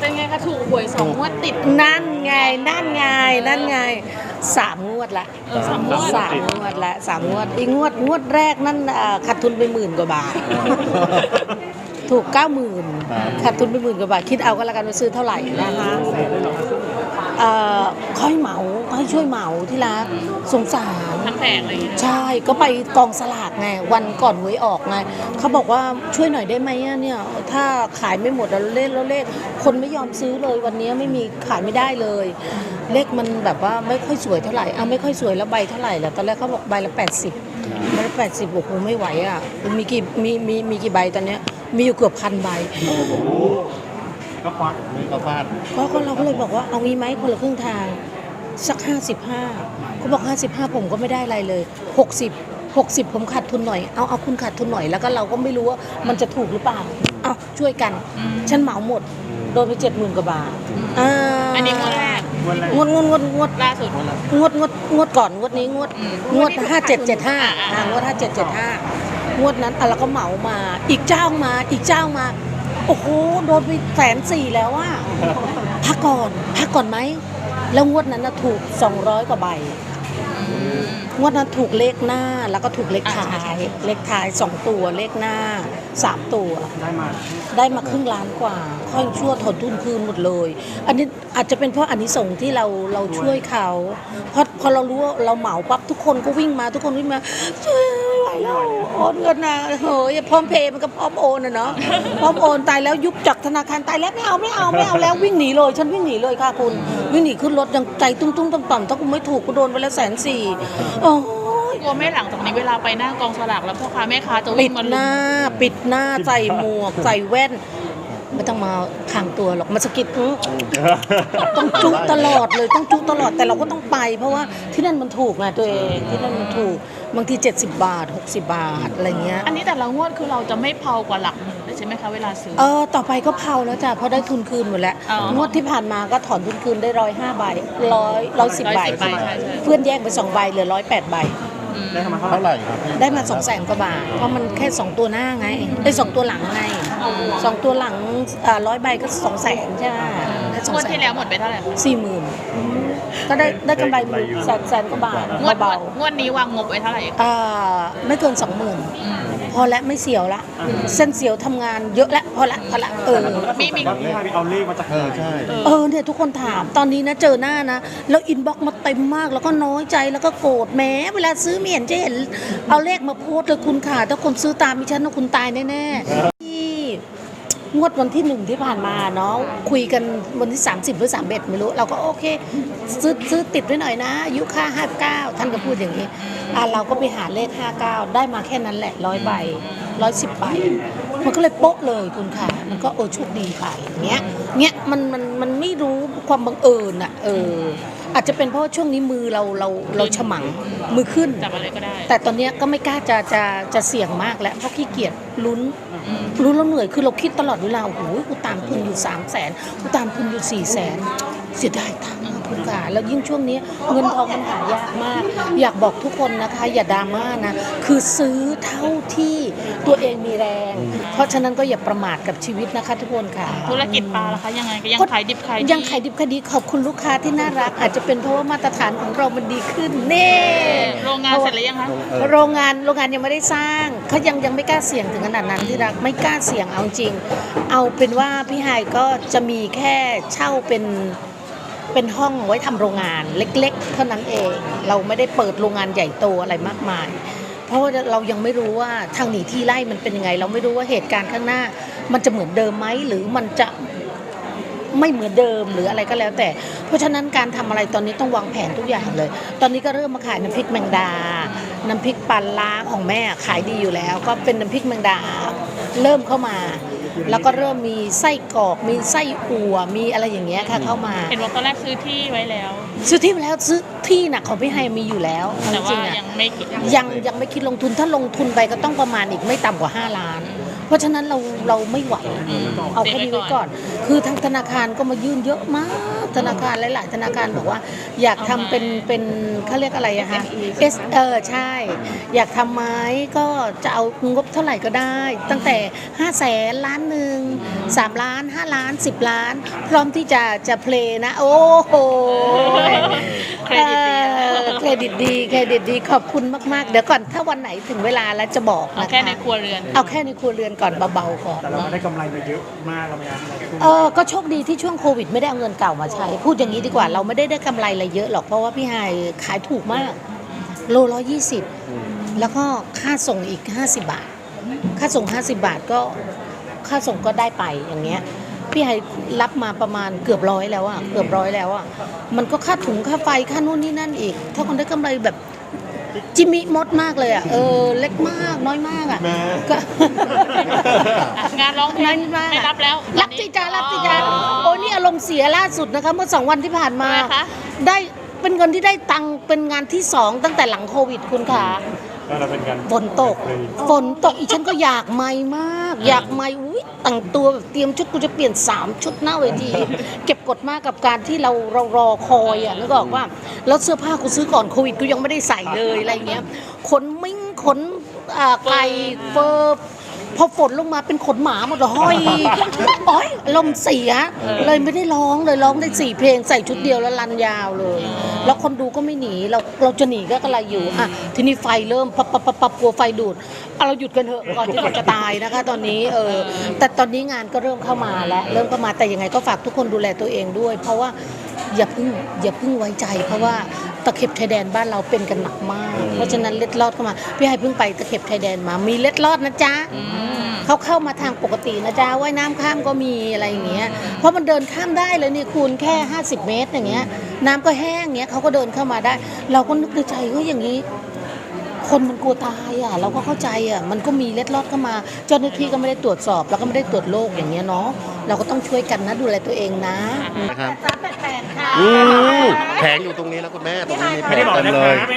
เป็นไงคะถูกหวยสองงวดติด นั่นไง นั่นไง นั่นไงสามงวดละเออสามงวด สามงวดละสามงวดอีกงวดงวดแรกนั่นเอ่อขาดทุนไปหมื่นกว่าบาท ถูกเก้าหมื่นครับขาดทุนไปหมื่นกว่าบาท คิดเอาก็แล้วกันว่าซื้อเท่าไหร่นะคะ เอ่อค่อยเหมาค่อยช่วยเหมาที่รักสงสารทั้งแผงอะไรอย่างเงี้ยใช่ก็ไปกองสลากไงวันก่อนหวยออกไงเขาบอกว่าช่วยหน่อยได้ไหมอะเนี่ย ถ้าขายไม่หมดแล้วเลขแล้วเลขคนไม่ยอมซื้อเลยวันนี้ไม่มีขายไม่ได้เลย เลขมันแบบว่าไม่ค่อยสวยเท่าไหร่เอาไม่ค่อยสวยแล้วใบเท่าไหร่แล้วตอนแรกเขาบอกใบละ 80ใบละ80โอ้โหไม่ไหวอะมีกี่มีมีมีกี่ใบตอนเนี้ยมีอยู่เกือบพันใบ ก็ควักนี่ก็ฟาดก็ก็เราก็เลยบอกว่าเอางี้ไหมคนละครึ่งทาง สัก 55เขาบอก 55 ผมก็ไม่ได้อะไรเลย 60 60 ผมขาดทุนหน่อย เอาเอาคุณขาดทุนหน่อยแล้วก็เราก็ไม่รู้ว่ามันจะถูกหรือเปล่า เอาช่วยกัน ฉันเหมาหมด โดนไปเจ็ดหมื่นกว่าบาทอ่าอันนี้งวดแรกงวดงวดงวดงวดล่าสุดงวดงวดงวดก่อนงวดนี้งวดอืมงวดงวดนี้ห้าเจ็ดเจ็ดห้าอ่าอ่างวดห้าเจ็ดเจ็ดห้างวดนั้นอะเราก็เหมามา อีกเจ้ามาอีกเจ้ามา โอ้โหโดนไปแสนสี่แล้วอะพักก่อนพักก่อนไหม แล้วงวดนั้นนะถูก 200 กว่าใบ งวดนั้นถูกเลขหน้าแล้วก็ถูกเลขท้าย เลขท้าย 2 ตัวเลขหน้า 3 ตัว ได้มาได้มาครึ่งล้านกว่า ค่อยชั่วถอนทุนคืนหมดเลย อันนี้อาจจะเป็นเพราะอันนี้ส่งส์ที่เราเราช่วยเขาเพราะพอเรารู้ว่าเราเหมาปั๊บทุกคนก็วิ่งมาทุกคนวิ่งมาช่วยไม่ไหว แล้วโอนเงินนะเฮ้ยพร้อมเพย์มันก็พร้อมโอนนะเนาะพร้อมโอนตายแล้วยุบจากธนาคารตายแล้วไม่เอาไม่เอาไม่เอาแล้ววิ่งหนีเลย ฉันวิ่งหนีเลยค่ะคุณวิ่งหนีขึ้นรถยังใจตุ้มตุ้มต่อมต่อมถ้ากูไม่ถูกกูโดนไปแล้วแสนสี่โอ้ยกลัวไม่หลังจากนี้เวลาไปหน้ากองสลากแล้วพ่อค้าแม่ค้าจะปิวิ่ดงมาหลุน้ามปิดหน้าใส่หมวกใส่แว่นไม่ต้องมาทางตัวหรอกมาสะกิดอื้อต้องจุตลอดเลยต้องจุตลอดแต่เราก็ต้องไป เพราะว่าที่นั่นมันถูกไงตัวเองที่นั่นมันถูก บางที 70 บาท 60 บาทอะไรเงี้ยอันนี้แต่ละงวดคือเราจะไม่เผากว่าหลักหมื่นเลยใช่ไหมคะเวลาซื้อ เออต่อไปก็เผาแล้วจ้ะเพราะได้ทุนคืนหมดแล้วอ๋องวดที่ผ่านมาก็ถอนทุนคืนได้ร้อยห้าใบร้อยร้อยสิบใบ110ใบใช่ใช่ เพื่อนแยกไปสองใบเหลือร้อยแปดใบอืมได้มาเท่าไหร่ครับพี่ได้มาสองแสนกว่าบาท เพราะมันแค่สองตัวหน้าไงไอ้ยสองตัวหลังไงสองตัวหลังร้อยใบก็สองแสนใช่ไหมได้สองงวดแสที่นแล้วหมดไปเท่าไหร่คะสี่หมื่น ก็ได้ได้กำไรหมื่นแสนแสนกว่าบาทงวดเบางวดนี้วางงบไว้เท่าไหร่ ๆอ่าไม่เกินสองหมื่นอืม พอแล้วไม่เสียวละเส้นเสียวทำงานเยอะแล้วพอละพอละเออ มีมีพี่ไฮเอาเลขมาจากเออใช่เออเนี่ยทุกคนถามตอนนี้นะเจอหน้านะ แล้วอินบ็อกมาเต็มมากแล้วก็น้อยใจแล้วก็โกรธแม้ เวลาซื้อไม่เห็นจะเห็นเอาเลขมาโพสต์เลยคุณค่ะ ถ้าคนซื้อตามมิฉันนะคุณตายแน่ๆที่ งวดวันที่หนึ่งที่ผ่านมาเนาะคุยกันวันที่ 30 หรือ 31 ไม่รู้ เราก็โอเค ซื้อซื้อติดไว้หน่อยนะอายุค่า 59 ท่านก็พูดอย่างนี้อะเราก็ไปหาเลข 59 ได้มาแค่นั้นแหละร้อยใบร้อยสิบใบมันก็เลยโป๊ะเลยคุณค่ะ มันก็เออโชคดีไปเนี้ยเนี้ยมันมันมันไม่รู้ความบังเอิญอะเอออาจจะเป็นเพราะว่าช่วงนี้มือเราเราเราฉมังมือขึ้นจับอะไรก็ได้ แต่ตอนเนี้ยก็ไม่กล้าจะจะจะเสี่ยงมากแล้วเพราะขี้เกียจลุ้น รู้แล้วเหนื่อยคือเราคิดตลอดเวลาโอ้โหกูตามทุนอยู่สามแสนกูตามทุนอยู่สี่แสนเสียดายตัง ค์อะคุณค่ะแล้วยิ่งช่วงนี้เงินทองมันหายากมาก อยากบอกทุกคนนะคะ อย่าดราม่านะ คือซื้อเท่าที่ตัวเองมีแรง เพราะฉะนั้นก็อย่าประมาทกับชีวิตนะคะ ทุกคนค่ะ ธุรกิจปลาล่ะคะยังไงก็ยังขายดิบขายดียังขายดิบขายดีขอบคุณลูกค้าที่น่ารัก อาจจะเป็นเพราะว่ามาตรฐานของเรามันดีขึ้นเน่โรงงานเสร็จแล้วยังคะโรงงานโรงงานยังไม่ได้สร้างเขายังยังไม่กล้าเสี่ยงถึงขนาดนั้นที่รักไม่กล้าเสี่ยงเอาจริง เอาเป็นว่าพี่ไฮายก็จะมีแค่เช่าเป็น เป็นห้องไว้ทำโรงงานเล็ก ๆ เท่านั้นเอง เราไม่ได้เปิดโรงงานใหญ่โตอะไรมากมาย เพราะว่าเรายังไม่รู้ว่าทางหนีที่ไล่มันเป็นยังไง เราไม่รู้ว่าเหตุการณ์ข้างหน้า มันจะเหมือนเดิมไหมหรือมันจะไม่เหมือนเดิมหรืออะไรก็แล้วแต่ เพราะฉะนั้นการทำอะไรตอนนี้ต้องวางแผนทุกอย่างเลย ตอนนี้ก็เริ่มมาขายน้ำพริกแมงดา น้ำพริกปลาล้าของแม่ขายดีอยู่แล้ว ก็เป็นน้ำพริกแมงดา เริ่มเข้ามา แล้วก็เริ่มมีไส้กรอกมีไส้อั่วมีอะไรอย่างเงี้ยค่ะเข้ามาเห็นว่าตอนแรกซื้อที่ไว้แล้ว ซื้อที่มาแล้วซื้อที่น่ะของพี่ไฮมีอยู่แล้วแต่จริว่างๆอะยังไม่คิดยังยังไม่คิดลงทุนถ้าลงทุนไปก็ต้องประมาณอีกไม่ต่ำกว่า 5 ล้าน เพเพราะฉะนั้นเราเราไม่ไหว อืมเอาแค่นี้ไว้ก่อน คือทางธนาคารก็มายื่นเยอะมาก ธนาคารหลาย ๆ ธนาคารบอกว่า อยากทำเป็นเป็นเขาเรียกอะไรอะคะเอสเออใช่ อยากทำไหม้ก็จะเอางบเท่าไหร่ก็ได้ ตั้งแต่5 0 0แสนล้านหนึ่ง3ล้าน5ล้าน10ล้าน พร้อมที่จะจะเพลย์นะ โอ้โหเครดิตดีเออเครดิตดีเครดิตดีขอบคุณมากๆ เดี๋ยวก่อนถ้าวันไหนถึงเวลาแล้วจะบอกเอานะคะแค่ในครัวเรือน เอาแค่ในครัวเรือนก่อนเบาๆก่อนแต่เราไม่ได้กำไรมาเยอะมากเราพยายามอะไรขึ้นเออก็โชคดีที่ช่วงโควิดไม่ได้เอาเงินเก่ามาใช้ พูดอย่างนี้ดีกว่าเราไม่ได้ได้กำไรอะไรเยอะหรอกเพราะว่าพี่ไฮายขายถูกมาก โลร้อยยี่สิบแล้วก็ค่าส่งอีก 50 บาท ค่าส่ง 50 บาทก็ค่าส่งก็ได้ไปอย่างเงี้ยพี่ไฮรับมาประมาณเกือบร้อยแล้วอะเกือบร้อยแล้วอะมันก็ค่าถุงค่าไฟค่านู่นนี่นั่นอีก ถ้าคนได้กำไรแบบ จิมิมดมากเลยอะเออเล็กมากน้อยมากอะแม่ ก็ งานร้องเพลงนั่นมากไม่รับแล้วรับจิจ้ารับจิจ้าโอ้นี่อารมณ์เสียล่าสุดนะคะเมื่อสองวันที่ผ่านมา ทำไมคะ ได้เป็นเงินที่ได้ตังค์เป็นงานที่สองตั้งแต่หลังโควิดคุณค่ะ ก็เราเป็นกันฝนตกฝนตกอีฉันก็อยากไม่มาก อยากไม่อุ้ยแต่งตัวแบบเตรียมชุดกูจะเปลี่ยน 3 ชุดหน้าเวที เก็บกดมากกับการที่เราเรารอคอยอะนึกออกว่าแล้วเสื้อผ้ากูซื้อก่อนโควิดกูยังไม่ได้ใส่เลยอะไรเงี้ยขนมิ้งขนอ่าไก่เฟอร์ พอฝนลงมาเป็นขนหมาหมดเลยห้อยอ้อยลมณ์เสีย เลยไม่ได้ร้องเลยร้องได้สี่เพลงใส่ชุดเดียวแล้วรันยาวเลย แล้วคนดูก็ไม่หนีเราเราจะหนีก็กระไรอยู่อะทีนี้ไฟเริ่มปับปับปับปับกลัวไฟดูดเอาเราหยุดกันเถอะก่อนที่เราจะตายนะคะ ตอนนี้เออแต่ตอนนี้งานก็เริ่มเข้ามาแล้วเริ่มเข้ามาแต่ยังไงก็ฝากทุกคนดูแลตัวเองด้วย เพราะว่า อย่าเพิ่งอย่าเพิ่งไว้ใจ เพราะว่าตะเข็บชายแดนบ้านเราเป็นกันหนักมาก เพราะฉะนั้นเล็ดลอดเข้ามาพี่ให้เพิ่งไปตะเข็บชายแดนมามีเล็ดลอดนะจ๊ะอืมเขาเข้ามาทางปกตินะจ๊ะว่ายน้ำข้ามก็มีอะไรอย่างเงี้ย เพราะมันเดินข้ามได้เลยนี่คูณแค่ 50 เมตรอย่างเงี้ย น้ำก็แห้งเงี้ยเขาก็เดินเข้ามาได้ เราก็นึกในใจเฮ้ยอย่างนี้ คนมันกลัวตายอะ เราก็เข้าใจอะมันก็มีเล็ดลอดเข้ามาเจ้าหน้าที่ก็ไม่ได้ตรวจสอบ แล้วก็ไม่ได้ตรวจโรคอย่างเงี้ยเนาะเราก็ต้องช่วยกันนะดูแลตัวเองนะนะครับ สามแปดแปดค่ะอืมแผงอยู่ตรงนี้แล้วคุณแม่ตรงนี้มีแผไม่งได้บอกเต็มนะเลคะย ไม่